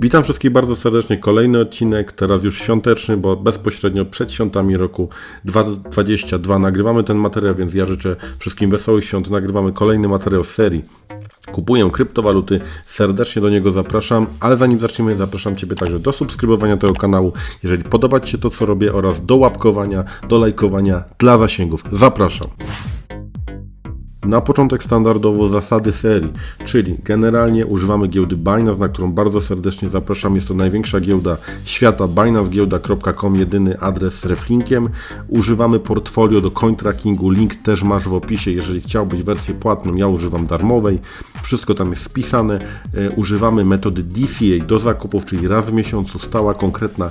Witam wszystkich bardzo serdecznie. Kolejny odcinek, teraz już świąteczny, bo bezpośrednio przed świątami roku 2022 nagrywamy ten materiał, więc ja życzę wszystkim wesołych świąt. Nagrywamy kolejny materiał z serii. Kupuję kryptowaluty, serdecznie do niego zapraszam, ale zanim zaczniemy, zapraszam Ciebie także do subskrybowania tego kanału, jeżeli podoba Ci się to, co robię, oraz do łapkowania, do lajkowania dla zasięgów. Zapraszam. Na początek standardowo zasady serii, czyli generalnie używamy giełdy Binance, na którą bardzo serdecznie zapraszam. Jest to największa giełda świata, binancegiełda.com, jedyny adres z reflinkiem. Używamy portfolio do coin trackingu, link też masz w opisie, jeżeli chciałbyś wersję płatną, ja używam darmowej. Wszystko tam jest spisane. E, używamy metody DCA do zakupów, czyli raz w miesiącu stała konkretna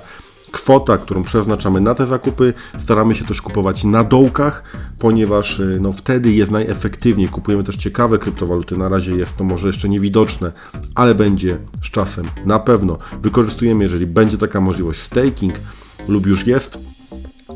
kwota, którą przeznaczamy na te zakupy. Staramy się też kupować na dołkach, ponieważ y, no, wtedy jest najefektywniej. Kupujemy też ciekawe kryptowaluty. Na razie jest to może jeszcze niewidoczne, ale będzie z czasem na pewno. Wykorzystujemy, jeżeli będzie taka możliwość, staking lub już jest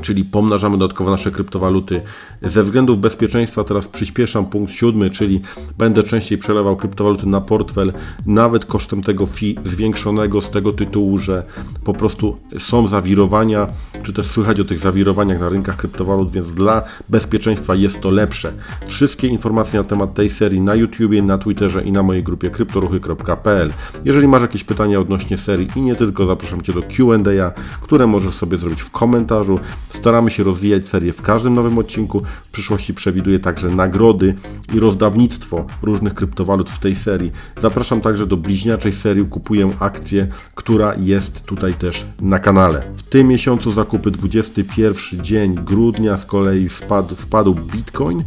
czyli pomnażamy dodatkowo nasze kryptowaluty. Ze względów bezpieczeństwa teraz przyspieszam punkt siódmy, czyli będę częściej przelewał kryptowaluty na portfel, nawet kosztem tego fee zwiększonego z tego tytułu, że po prostu są zawirowania, czy też słychać o tych zawirowaniach na rynkach kryptowalut, więc dla bezpieczeństwa jest to lepsze. Wszystkie informacje na temat tej serii na YouTubie, na Twitterze i na mojej grupie kryptoruchy.pl. Jeżeli masz jakieś pytania odnośnie serii i nie tylko, zapraszam Cię do Q&A, które możesz sobie zrobić w komentarzu. Staramy się rozwijać serię w każdym nowym odcinku. W przyszłości przewiduję także nagrody i rozdawnictwo różnych kryptowalut w tej serii. Zapraszam także do bliźniaczej serii Kupuję akcję, która jest tutaj też na kanale. W tym miesiącu zakupy 21 dzień grudnia z kolei wpadł, wpadł Bitcoin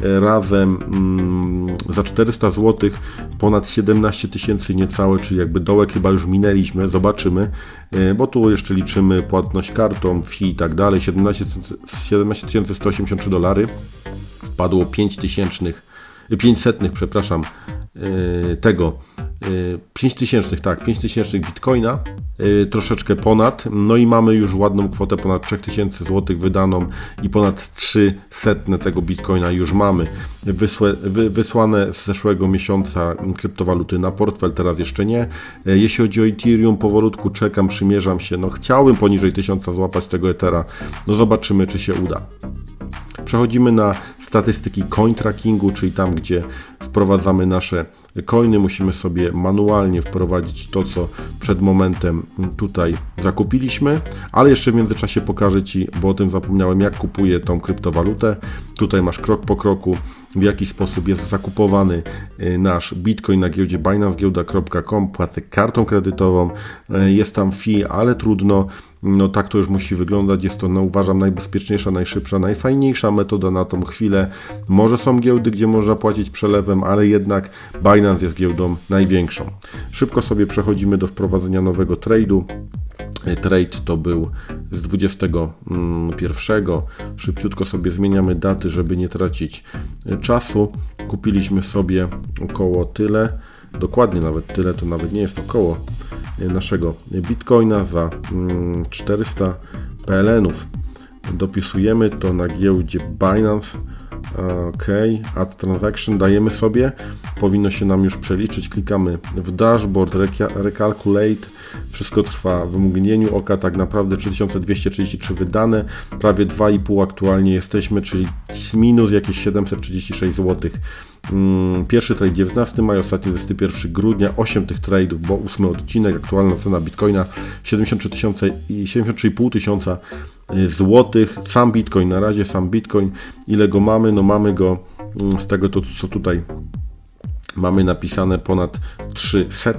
razem mm, za 400 zł ponad 17 tysięcy niecałe, czyli jakby dołek chyba już minęliśmy, zobaczymy, e, bo tu jeszcze liczymy płatność kartą, fee i tak dalej, 17, 17 183 dolary, wpadło 5 tysięcznych 500, przepraszam, e, tego 5000, e, tak, 5000 bitcoina, e, troszeczkę ponad, no i mamy już ładną kwotę ponad 3000 zł wydaną i ponad 300 tego bitcoina już mamy. Wysłane z zeszłego miesiąca kryptowaluty na portfel, teraz jeszcze nie. Jeśli chodzi o Ethereum, powolutku czekam, przymierzam się, no chciałbym poniżej 1000 złapać tego Ethera, no zobaczymy czy się uda. Przechodzimy na statystyki coin trackingu, czyli tam, gdzie wprowadzamy nasze coiny, musimy sobie manualnie wprowadzić to, co przed momentem tutaj zakupiliśmy, ale jeszcze w międzyczasie pokażę Ci, bo o tym zapomniałem, jak kupuję tą kryptowalutę. Tutaj masz krok po kroku, w jaki sposób jest zakupowany y, nasz bitcoin na giełdzie binancegiełda.com, płacę kartą kredytową, y, jest tam fee, ale trudno, no tak to już musi wyglądać, jest to no, uważam najbezpieczniejsza, najszybsza, najfajniejsza metoda na tą chwilę. Może są giełdy, gdzie można płacić przelewem, ale jednak Binance jest giełdą największą. Szybko sobie przechodzimy do wprowadzenia nowego trade'u. Trade to był z 21. Szybciutko sobie zmieniamy daty, żeby nie tracić czasu. Kupiliśmy sobie około tyle, dokładnie nawet tyle, to nawet nie jest około naszego bitcoina za 400 PLN-ów. Dopisujemy to na giełdzie Binance OK, add transaction dajemy sobie, powinno się nam już przeliczyć, klikamy w dashboard, recalculate, wszystko trwa w mgnieniu oka, tak naprawdę 3233 wydane, prawie 2,5 aktualnie jesteśmy, czyli minus jakieś 736 zł. Mm, pierwszy trade 19 maj, ostatni 21 grudnia, 8 tych tradeów, bo 8 odcinek, aktualna cena bitcoina 73 i 73,5 tysiąca y, złotych. Sam bitcoin na razie, sam bitcoin, ile go mamy? No mamy go mm, z tego to, co tutaj mamy napisane ponad 300,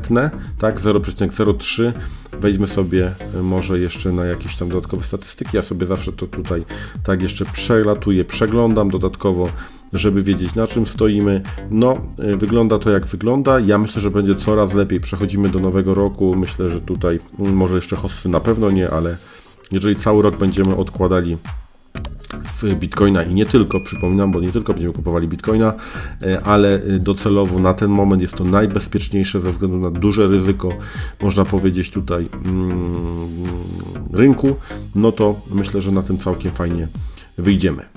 tak, 0,03. Wejdźmy sobie y, może jeszcze na jakieś tam dodatkowe statystyki. Ja sobie zawsze to tutaj tak jeszcze przelatuję, przeglądam dodatkowo, żeby wiedzieć na czym stoimy. No, y, wygląda to jak wygląda. Ja myślę, że będzie coraz lepiej. Przechodzimy do nowego roku. Myślę, że tutaj mm, może jeszcze hossy na pewno nie, ale jeżeli cały rok będziemy odkładali Bitcoina i nie tylko, przypominam, bo nie tylko będziemy kupowali Bitcoina, e, ale e, docelowo na ten moment jest to najbezpieczniejsze ze względu na duże ryzyko, można powiedzieć tutaj mm, rynku, no to myślę, że na tym całkiem fajnie wyjdziemy.